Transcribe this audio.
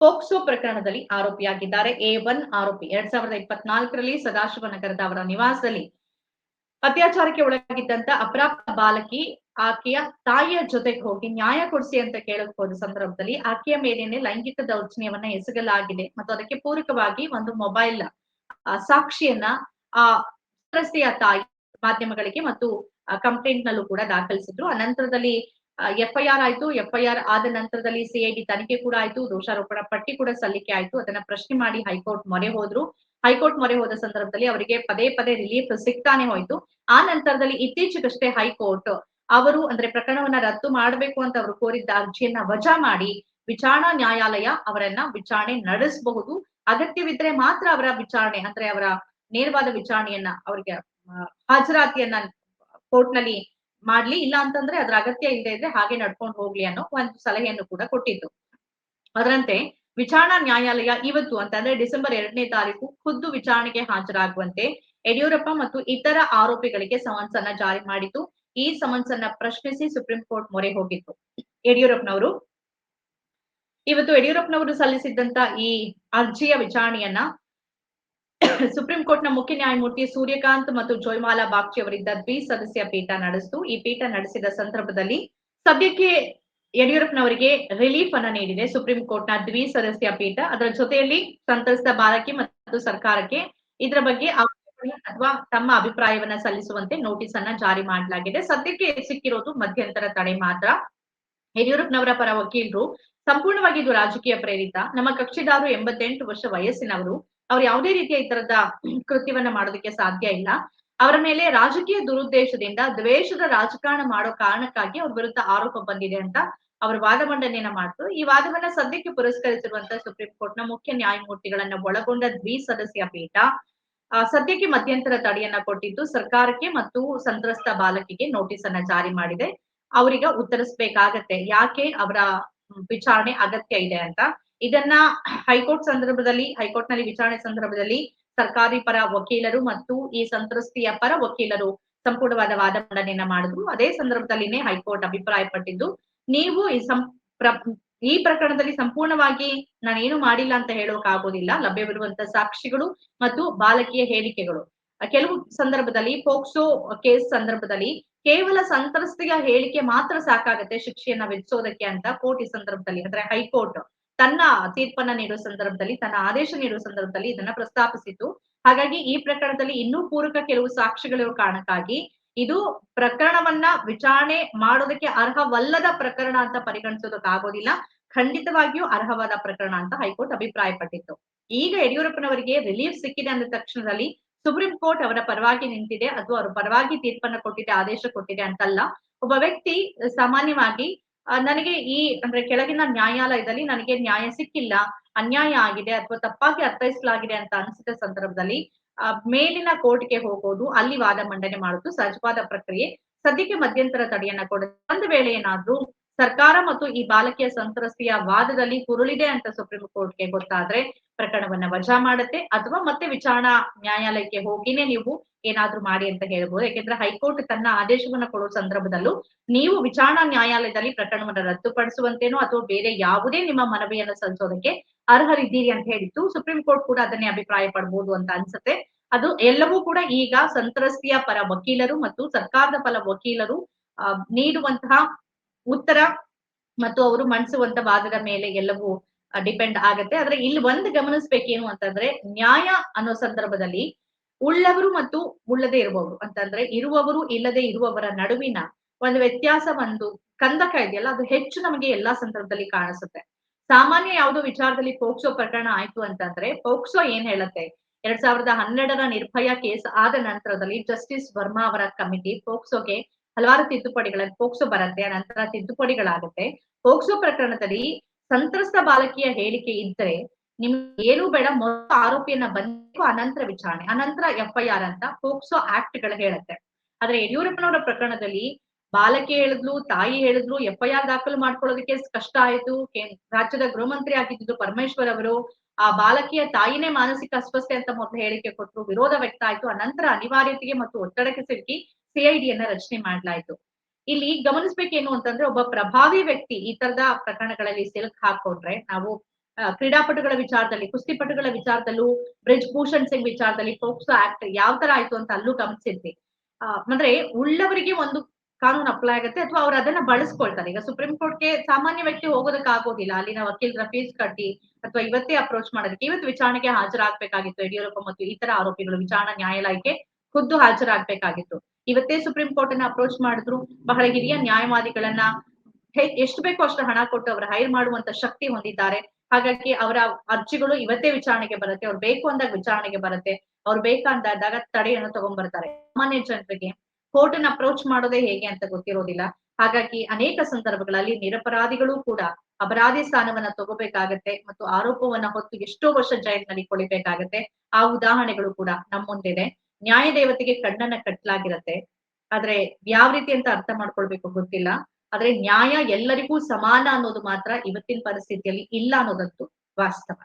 POCSO ಪ್ರಕರಣದಲ್ಲಿ ಆರೋಪಿಯಾಗಿದ್ದಾರೆ. A one ಆರೋಪಿ ಎರಡ್ ಸಾವಿರದ ಇಪ್ಪತ್ನಾಲ್ಕರಲ್ಲಿ ಸದಾಶಿವ ನಗರದ ಅವರ ನಿವಾಸದಲ್ಲಿ ಅತ್ಯಾಚಾರಕ್ಕೆ ಒಳಗಾಗಿದ್ದಂತ ಅಪ್ರಾಪ್ತ ಬಾಲಕಿ ಆಕೆಯ ತಾಯಿಯ ಜೊತೆಗೆ ಹೋಗಿ ನ್ಯಾಯ ಕೊಡಿಸಿ ಅಂತ ಕೇಳಕ್ ಹೋದ ಸಂದರ್ಭದಲ್ಲಿ ಆಕೆಯ ಮೇಲೇನೆ ಲೈಂಗಿಕ ದೌರ್ಜನ್ಯವನ್ನ ಎಸಗಲಾಗಿದೆ ಮತ್ತು ಅದಕ್ಕೆ ಪೂರಕವಾಗಿ ಒಂದು ಮೊಬೈಲ್ ಸಾಕ್ಷಿಯನ್ನ ಆ ರಸ್ತೆಯ ತಾಯಿ ಮಾಧ್ಯಮಗಳಿಗೆ ಮತ್ತು ಕಂಪ್ಲೇಂಟ್ ನಲ್ಲೂ ಕೂಡ ದಾಖಲಿಸಿದ್ರು. ಅನಂತರದಲ್ಲಿ ಎಫ್ಐಆರ್ ಆಯ್ತು, ಎಫ್ಐಆರ್ ಆದ ನಂತರದಲ್ಲಿ ಸಿಐಡಿ ತನಿಖೆ ಕೂಡ ಆಯ್ತು, ದೋಷಾರೋಪಣ ಪಟ್ಟಿ ಕೂಡ ಸಲ್ಲಿಕೆ ಆಯ್ತು. ಅದನ್ನ ಪ್ರಶ್ನೆ ಮಾಡಿ ಹೈಕೋರ್ಟ್ ಮೊರೆ ಹೋದ್ರು. ಹೈಕೋರ್ಟ್ ಮೊರೆ ಹೋದ ಸಂದರ್ಭದಲ್ಲಿ ಅವರಿಗೆ ಪದೇ ಪದೇ ರಿಲೀಫ್ ಸಿಗ್ತಾನೆ ಹೋಯ್ತು. ಆ ನಂತರದಲ್ಲಿ ಇತ್ತೀಚೆಗಷ್ಟೇ ಹೈಕೋರ್ಟ್ ಅವರು ಅಂದ್ರೆ ಪ್ರಕರಣವನ್ನ ರದ್ದು ಮಾಡಬೇಕು ಅಂತ ಅವರು ಕೋರಿದ್ದ ಅರ್ಜಿಯನ್ನ ವಜಾ ಮಾಡಿ ವಿಚಾರಣಾ ನ್ಯಾಯಾಲಯ ಅವರನ್ನ ವಿಚಾರಣೆ ನಡೆಸಬಹುದು. ಅಗತ್ಯವಿದ್ರೆ ಮಾತ್ರ ಅವರ ವಿಚಾರಣೆ ಅಂದ್ರೆ ಅವರ ನೇರವಾದ ವಿಚಾರಣೆಯನ್ನ ಅವರಿಗೆ ಹಾಜರಾತಿಯನ್ನ ಕೋರ್ಟ್ನಲ್ಲಿ ಮಾಡ್ಲಿ, ಇಲ್ಲ ಅಂತಂದ್ರೆ ಅದ್ರ ಅಗತ್ಯ ಇಲ್ಲದೆ ಇದ್ರೆ ಹಾಗೆ ನಡ್ಕೊಂಡು ಹೋಗ್ಲಿ ಅನ್ನೋ ಒಂದು ಸಲಹೆಯನ್ನು ಕೂಡ ಕೊಟ್ಟಿತ್ತು ಅದರಂತೆ ವಿಚಾರಣಾ ನ್ಯಾಯಾಲಯ ಇವತ್ತು ಅಂತಂದ್ರೆ ಡಿಸೆಂಬರ್ ಎರಡನೇ ತಾರೀಕು ಖುದ್ದು ವಿಚಾರಣೆಗೆ ಹಾಜರಾಗುವಂತೆ ಯಡಿಯೂರಪ್ಪ ಮತ್ತು ಇತರ ಆರೋಪಿಗಳಿಗೆ ಸಮನ್ಸ್ ಅನ್ನ ಜಾರಿ ಮಾಡಿತು ಈ ಸಮನ್ಸ್ ಅನ್ನ ಪ್ರಶ್ನಿಸಿ ಸುಪ್ರೀಂ ಕೋರ್ಟ್ ಮೊರೆ ಹೋಗಿತ್ತು. ಯಡಿಯೂರಪ್ಪನವರು ಇವತ್ತು ಯಡಿಯೂರಪ್ಪನವರು ಸಲ್ಲಿಸಿದ್ದಂತ ಈ ಅರ್ಜಿಯ ವಿಚಾರಣೆಯನ್ನ ಸುಪ್ರೀಂ ಕೋರ್ಟ್ನ ಮುಖ್ಯ ನ್ಯಾಯಮೂರ್ತಿ ಸೂರ್ಯಕಾಂತ್ ಮತ್ತು ಜೋಯ್ಮಾಲಾ ಬಾಗ್ಚಿ ಅವರಿದ್ದ ದ್ವಿ ಸದಸ್ಯ ಪೀಠ ನಡೆಸಿತು. ಈ ಪೀಠ ನಡೆಸಿದ ಸಂದರ್ಭದಲ್ಲಿ ಸದ್ಯಕ್ಕೆ ಯಡಿಯೂರಪ್ಪನವರಿಗೆ ರಿಲೀಫ್ ಅನ್ನ ನೀಡಿದೆ. ಸುಪ್ರೀಂ ಕೋರ್ಟ್ನ ದ್ವಿ ಸದಸ್ಯ ಪೀಠ. ಅದರ ಜೊತೆಯಲ್ಲಿ ಸಂತ್ರಸ್ತ ಬಾಲಕಿ ಮತ್ತು ಸರ್ಕಾರಕ್ಕೆ ಇದರ ಬಗ್ಗೆ ಅಥವಾ ತಮ್ಮ ಅಭಿಪ್ರಾಯವನ್ನ ಸಲ್ಲಿಸುವಂತೆ ನೋಟಿಸ್ ಅನ್ನ ಜಾರಿ ಮಾಡಲಾಗಿದೆ. ಸದ್ಯಕ್ಕೆ ಸಿಕ್ಕಿರೋದು ಮಧ್ಯಂತರ ತಡೆ ಮಾತ್ರ. ಯಡಿಯೂರಪ್ಪನವರ ಪರ ವಕೀಲರು ಸಂಪೂರ್ಣವಾಗಿ ಇದು ರಾಜಕೀಯ ಪ್ರೇರಿತ. ನಮ್ಮ ಕಕ್ಷಿದಾರರು ಎಂಬತ್ತೆಂಟು ವರ್ಷ ವಯಸ್ಸಿನವರು. ಅವ್ರು ಯಾವುದೇ ರೀತಿಯ ಈ ತರದ ಕೃತ್ಯವನ್ನ ಮಾಡೋದಕ್ಕೆ ಸಾಧ್ಯ ಇಲ್ಲ. ಅವರ ಮೇಲೆ ರಾಜಕೀಯ ದುರುದ್ದೇಶದಿಂದ ದ್ವೇಷದ ರಾಜಕಾರಣ ಮಾಡೋ ಕಾರಣಕ್ಕಾಗಿ ಅವ್ರ ವಿರುದ್ಧ ಆರೋಪ ಬಂದಿದೆ ಅಂತ ಅವರ ವಾದ ಮಂಡನೆಯನ್ನ ಮಾಡ್ತು. ಈ ವಾದವನ್ನ ಸದ್ಯಕ್ಕೆ ಪುರಸ್ಕರಿಸಿರುವಂತಹ ಸುಪ್ರೀಂ ಕೋರ್ಟ್ನ ಮುಖ್ಯ ನ್ಯಾಯಮೂರ್ತಿಗಳನ್ನ ಒಳಗೊಂಡ ದ್ವಿ ಸದಸ್ಯ ಪೀಠ ಸದ್ಯಕ್ಕೆ ಮಧ್ಯಂತರ ತಡೆಯನ್ನ ಕೊಟ್ಟಿದ್ದು ಸರ್ಕಾರಕ್ಕೆ ಮತ್ತು ಸಂತ್ರಸ್ತ ಬಾಲಕಿಗೆ ನೋಟಿಸ್ ಅನ್ನ ಜಾರಿ ಮಾಡಿದೆ. ಅವರಿಗೆ ಉತ್ತರಿಸ್ಬೇಕಾಗತ್ತೆ ಯಾಕೆ ಅವರ ವಿಚಾರಣೆ ಅಗತ್ಯ ಇದೆ ಅಂತ. ಇದನ್ನ ಹೈಕೋರ್ಟ್ ಸಂದರ್ಭದಲ್ಲಿ ಹೈಕೋರ್ಟ್ನಲ್ಲಿ ವಿಚಾರಣೆ ಸಂದರ್ಭದಲ್ಲಿ ಸರ್ಕಾರಿ ಪರ ವಕೀಲರು ಮತ್ತು ಈ ಸಂತ್ರಸ್ತಿಯ ಪರ ವಕೀಲರು ಸಂಪೂರ್ಣವಾದ ವಾದ ಮಂಡನೆಯನ್ನ ಮಾಡಿದ್ರು. ಅದೇ ಸಂದರ್ಭದಲ್ಲಿನೇ ಹೈಕೋರ್ಟ್ ಅಭಿಪ್ರಾಯ ಪಟ್ಟಿದ್ದು ನೀವು ಈ ಈ ಪ್ರಕರಣದಲ್ಲಿ ಸಂಪೂರ್ಣವಾಗಿ ನಾನೇನು ಮಾಡಿಲ್ಲ ಅಂತ ಹೇಳೋಕ್ ಆಗೋದಿಲ್ಲ ಲಭ್ಯವಿರುವಂತ ಸಾಕ್ಷಿಗಳು ಮತ್ತು ಬಾಲಕಿಯ ಹೇಳಿಕೆಗಳು. ಕೆಲವು ಸಂದರ್ಭದಲ್ಲಿ ಪೋಕ್ಸೋ ಕೇಸ್ ಸಂದರ್ಭದಲ್ಲಿ ಕೇವಲ ಸಂತ್ರಸ್ತಿಯ ಹೇಳಿಕೆ ಮಾತ್ರ ಸಾಕಾಗತ್ತೆ ಶಿಕ್ಷೆಯನ್ನ ವಿಧಿಸೋದಕ್ಕೆ ಅಂತ ಕೋರ್ಟ್ ಈ ಸಂದರ್ಭದಲ್ಲಿ, ಅಂದ್ರೆ ಹೈಕೋರ್ಟ್. ತನ್ನ ತೀರ್ಪನ್ನ ನೀಡುವ ಸಂದರ್ಭದಲ್ಲಿ, ತನ್ನ ಆದೇಶ ನೀಡುವ ಸಂದರ್ಭದಲ್ಲಿ ಇದನ್ನ ಪ್ರಸ್ತಾಪಿಸಿತು ಹಾಗಾಗಿ ಈ ಪ್ರಕರಣದಲ್ಲಿ ಇನ್ನೂ ಪೂರಕ ಕೆಲವು ಸಾಕ್ಷಿಗಳಿರುವ ಕಾರಣಕ್ಕಾಗಿ ಇದು ಪ್ರಕರಣವನ್ನ ವಿಚಾರಣೆ ಮಾಡೋದಕ್ಕೆ ಅರ್ಹವಲ್ಲದ ಪ್ರಕರಣ ಅಂತ ಪರಿಗಣಿಸೋದಕ್ಕಾಗೋದಿಲ್ಲ ಖಂಡಿತವಾಗಿಯೂ ಅರ್ಹವಾದ ಪ್ರಕರಣ ಅಂತ ಹೈಕೋರ್ಟ್ ಅಭಿಪ್ರಾಯಪಟ್ಟಿತ್ತು. ಈಗ ಯಡಿಯೂರಪ್ಪನವರಿಗೆ ರಿಲೀಫ್ ಸಿಕ್ಕಿದೆ ಅಂದ ತಕ್ಷಣದಲ್ಲಿ ಸುಪ್ರೀಂ ಕೋರ್ಟ್ ಅವರ ಪರವಾಗಿ ನಿಂತಿದೆ. ಅಥವಾ ಅವರ ಪರವಾಗಿ ತೀರ್ಪನ್ನ ಕೊಟ್ಟಿದೆ, ಆದೇಶ ಕೊಟ್ಟಿದೆ ಅಂತಲ್ಲ. ಒಬ್ಬ ವ್ಯಕ್ತಿ ಸಾಮಾನ್ಯವಾಗಿ ನನಗೆ ಈ, ಅಂದ್ರೆ ಕೆಳಗಿನ ನ್ಯಾಯಾಲಯದಲ್ಲಿ ನನಗೆ ನ್ಯಾಯ ಸಿಕ್ಕಿಲ್ಲ, ಅನ್ಯಾಯ ಆಗಿದೆ ಅಥವಾ ತಪ್ಪಾಗಿ ಅರ್ಥೈಸಲಾಗಿದೆ ಅಂತ ಅನಿಸಿದ ಸಂದರ್ಭದಲ್ಲಿ ಮೇಲಿನ ಕೋರ್ಟ್ಗೆ ಹೋಗೋದು, ಅಲ್ಲಿ ವಾದ ಮಂಡನೆ ಮಾಡೋದು ಸಹಜವಾದ ಪ್ರಕ್ರಿಯೆ. ಸದ್ಯಕ್ಕೆ ಮಧ್ಯಂತರ ತಡೆಯನ್ನ ಕೊಡುತ್ತೆ ಒಂದು ವೇಳೆ ಏನಾದ್ರೂ ಸರ್ಕಾರ ಮತ್ತು ಈ ಬಾಲಕಿಯ ಸಂತ್ರಸ್ತಿಯ ವಾದದಲ್ಲಿ ಹುರುಳಿದೆ ಅಂತ ಸುಪ್ರೀಂ ಕೋರ್ಟ್ಗೆ ಗೊತ್ತಾದ್ರೆ ಪ್ರಕರಣವನ್ನ ವಜಾ ಮಾಡುತ್ತೆ ಅಥವಾ ಮತ್ತೆ ವಿಚಾರಣಾ ನ್ಯಾಯಾಲಯಕ್ಕೆ ಹೋಗಿನೇ ನೀವು ಏನಾದ್ರೂ ಮಾಡಿ ಅಂತ ಹೇಳ್ಬೋದು. ಯಾಕೆಂದ್ರೆ ಹೈಕೋರ್ಟ್ ತನ್ನ ಆದೇಶವನ್ನ ಕೊಡುವ ಸಂದರ್ಭದಲ್ಲೂ ನೀವು ವಿಚಾರಣಾ ನ್ಯಾಯಾಲಯದಲ್ಲಿ ಪ್ರಕರಣವನ್ನ ರದ್ದುಪಡಿಸುವಂತೇನೋ ಅಥವಾ ಬೇರೆ ಯಾವುದೇ ನಿಮ್ಮ ಮನವಿಯನ್ನು ಸಲ್ಲಿಸೋದಕ್ಕೆ ಅರ್ಹರಿದ್ದೀರಿ ಅಂತ ಹೇಳಿತ್ತು ಸುಪ್ರೀಂ ಕೋರ್ಟ್ ಕೂಡ ಅದನ್ನೇ ಅಭಿಪ್ರಾಯ ಪಡ್ಬೋದು ಅಂತ ಅನ್ಸುತ್ತೆ. ಅದು ಎಲ್ಲವೂ ಕೂಡ ಈಗ ಸಂತ್ರಸ್ತಿಯ ಪರ ವಕೀಲರು ಮತ್ತು ಸರ್ಕಾರದ ಪರ ವಕೀಲರು ನೀಡುವಂತಹ ಉತ್ತರ ಮತ್ತು ಅವರು ಮಂಡಿಸುವಂತ ವಾದದ ಮೇಲೆ ಎಲ್ಲವೂ ಡಿಪೆಂಡ್ ಆಗತ್ತೆ. ಆದ್ರೆ ಇಲ್ಲಿ ಒಂದು ಗಮನಿಸ್ಬೇಕೇನು ಅಂತಂದ್ರೆ, ನ್ಯಾಯ ಅನ್ನೋ ಸಂದರ್ಭದಲ್ಲಿ ಉಳ್ಳವರು ಮತ್ತು ಉಳ್ಳದೆ ಇರುವವರು. ಅಂತಂದ್ರೆ ಇರುವವರು ಇಲ್ಲದೆ ಇರುವವರ ನಡುವಿನ ಒಂದು ವ್ಯತ್ಯಾಸ ಒಂದು ಕಂದಕ ಇದೆಯಲ್ಲ, ಅದು ಹೆಚ್ಚು ನಮಗೆ ಎಲ್ಲಾ ಸಂದರ್ಭದಲ್ಲಿ ಕಾಣಿಸುತ್ತೆ. ಸಾಮಾನ್ಯ ಯಾವುದೋ ವಿಚಾರದಲ್ಲಿ ಪೋಕ್ಸೋ ಪ್ರಕರಣ ಆಯ್ತು ಅಂತಂದ್ರೆ ಪೋಕ್ಸೋ ಏನ್ ಹೇಳುತ್ತೆ? ಎರಡ್ ಸಾವಿರದ ಹನ್ನೆರಡರ ನಿರ್ಭಯ ಕೇಸ್ ಆದ ನಂತರದಲ್ಲಿ ಜಸ್ಟಿಸ್ ವರ್ಮಾ ಅವರ ಕಮಿಟಿ ಪೋಕ್ಸೋಗೆ ಹಲವಾರು ತಿದ್ದುಪಡಿಗಳ ಪೋಕ್ಸೋ ಬರುತ್ತೆ ನಂತರ ತಿದ್ದುಪಡಿಗಳಾಗುತ್ತೆ. ಪೋಕ್ಸೋ ಪ್ರಕರಣದಲ್ಲಿ ಸಂತ್ರಸ್ತ ಬಾಲಕಿಯ ಹೇಳಿಕೆ ಇದ್ರೆ ನಿಮ್ಗೆ ಏನು ಬೇಡ, ಮೊದಲು ಆರೋಪಿಯನ್ನ ಬಂದು ಅನಂತರ ವಿಚಾರಣೆ, ಅನಂತರ ಎಫ್ಐಆರ್ ಅಂತ ಪೋಕ್ಸೋ ಆಕ್ಟ್ಗಳು ಹೇಳುತ್ತೆ. ಆದ್ರೆ ಯಡಿಯೂರಪ್ಪನವರ ಪ್ರಕರಣದಲ್ಲಿ ಬಾಲಕಿ ಹೇಳಿದ್ಲು, ತಾಯಿ ಹೇಳಿದ್ಲು ಎಫ್ಐಆರ್ ದಾಖಲು ಮಾಡ್ಕೊಳ್ಳೋದಕ್ಕೆ ಕಷ್ಟ ಆಯ್ತು. ರಾಜ್ಯದ ಗೃಹ ಮಂತ್ರಿ ಆಗಿದ್ದು ಪರಮೇಶ್ವರ್ ಅವರು, ಆ ಬಾಲಕಿಯ ತಾಯಿನೇ ಮಾನಸಿಕ ಅಸ್ವಸ್ಥೆ ಅಂತ ಮೊದಲು ಹೇಳಿಕೆ ಕೊಟ್ಟರು, ವಿರೋಧ ವ್ಯಕ್ತ ಆಯ್ತು. ಅನಂತರ ಅನಿವಾರ್ಯತೆಗೆ ಮತ್ತು ಒತ್ತಡಕ್ಕೆ ಸಿಲುಕಿ ಸಿಐಡಿಯನ್ನ ರಚನೆ ಮಾಡ್ಲಾಯ್ತು. ಇಲ್ಲಿ ಗಮನಿಸ್ಬೇಕೇನು ಅಂತಂದ್ರೆ ಒಬ್ಬ ಪ್ರಭಾವಿ ವ್ಯಕ್ತಿ ಈ ತರದ ಪ್ರಕರಣಗಳಲ್ಲಿ ಸಿಲುಕ್ ಹಾಕೊಂಡ್ರೆ ನಾವು ಕ್ರೀಡಾಪಟುಗಳ ವಿಚಾರದಲ್ಲಿ, ಕುಸ್ತಿಪಟುಗಳ ವಿಚಾರದಲ್ಲೂ ಬ್ರಿಜ್ ಭೂಷಣ್ ಸಿಂಗ್ ವಿಚಾರದಲ್ಲಿ, ಪೋಕ್ಸೋ ಆಕ್ಟ್ ಯಾವ ತರ ಆಯ್ತು ಅಂತ ಅಲ್ಲೂ ಗಮನಿಸಿದ್ವಿ ಅಂದ್ರೆ ಉಳ್ಳವರಿಗೆ ಒಂದು ಕಾನೂನು ಅಪ್ಲೈ ಆಗುತ್ತೆ ಅಥವಾ ಅವ್ರು ಅದನ್ನ ಬಳಸ್ಕೊಳ್ತಾರೆ. ಈಗ ಸುಪ್ರೀಂ ಕೋರ್ಟ್ಗೆ ಸಾಮಾನ್ಯ ವ್ಯಕ್ತಿ ಹೋಗೋದಕ್ಕೆ ಆಗೋದಿಲ್ಲ ಅಲ್ಲಿನ ವಕೀಲರ ಫೀಸ್ ಕಟ್ಟಿ ಅಥವಾ ಇವತ್ತೇ ಅಪ್ರೋಚ್ ಮಾಡೋದಕ್ಕೆ, ಇವತ್ತು ವಿಚಾರಣೆಗೆ ಹಾಜರಾಗಬೇಕಾಗಿತ್ತು ಯಡಿಯೂರಪ್ಪ ಮತ್ತು ಇತರ ಆರೋಪಿಗಳು ವಿಚಾರಣಾ ನ್ಯಾಯಾಲಯಕ್ಕೆ ಖುದ್ದು ಹಾಜರಾಗಬೇಕಾಗಿತ್ತು. ಇವತ್ತೇ ಸುಪ್ರೀಂ ಕೋರ್ಟ್ ಅನ್ನ ಅಪ್ರೋಚ್ ಮಾಡಿದ್ರು. ಬಹಳ ಹಿರಿಯ ನ್ಯಾಯವಾದಿಗಳನ್ನ ಎಷ್ಟು ಬೇಕೋ ಅಷ್ಟು ಹಣ ಕೊಟ್ಟು ಅವ್ರ ಹೈರ್ ಮಾಡುವಂತ ಶಕ್ತಿ ಹೊಂದಿದ್ದಾರೆ. ಹಾಗಾಗಿ ಅವರ ಅರ್ಜಿಗಳು ಇವತ್ತೇ ವಿಚಾರಣೆಗೆ ಬರುತ್ತೆ. ಅವ್ರು ಬೇಕು ಅಂದಾಗ ವಿಚಾರಣೆಗೆ ಬರುತ್ತೆ. ಅವ್ರು ಬೇಕಂದಾಗ ತಡೆಯನ್ನು ತಗೊಂಡ್ಬರ್ತಾರೆ. ಸಾಮಾನ್ಯ ಜನರಿಗೆ ಕೋರ್ಟ್ ಅನ್ನ ಅಪ್ರೋಚ್ ಮಾಡೋದೇ ಹೇಗೆ ಅಂತ ಗೊತ್ತಿರೋದಿಲ್ಲ. ಹಾಗಾಗಿ ಅನೇಕ ಸಂದರ್ಭಗಳಲ್ಲಿ ನಿರಪರಾಧಿಗಳು ಕೂಡ ಅಪರಾಧಿ ಸ್ಥಾನವನ್ನ ತಗೋಬೇಕಾಗತ್ತೆ ಮತ್ತು ಆರೋಪವನ್ನ ಹೊತ್ತು ಎಷ್ಟೋ ವರ್ಷ ಜೈಲಿನಲ್ಲಿ ಕೊಳಿಬೇಕಾಗತ್ತೆ. ಆ ಉದಾಹರಣೆಗಳು ಕೂಡ ನಮ್ಮ ಮುಂದಿದೆ ನ್ಯಾಯ ದೇವತೆಗೆ ಕಣ್ಣನ್ನ ಕಟ್ಟಲಾಗಿರತ್ತೆ ಆದ್ರೆ ಯಾವ ರೀತಿ ಅಂತ ಅರ್ಥ ಮಾಡ್ಕೊಳ್ಬೇಕು ಗೊತ್ತಿಲ್ಲ. ಆದ್ರೆ ನ್ಯಾಯ ಎಲ್ಲರಿಗೂ ಸಮಾನ ಅನ್ನೋದು ಮಾತ್ರ ಇವತ್ತಿನ ಪರಿಸ್ಥಿತಿಯಲ್ಲಿ ಇಲ್ಲ ಅನ್ನೋದಂತೂ ವಾಸ್ತವ.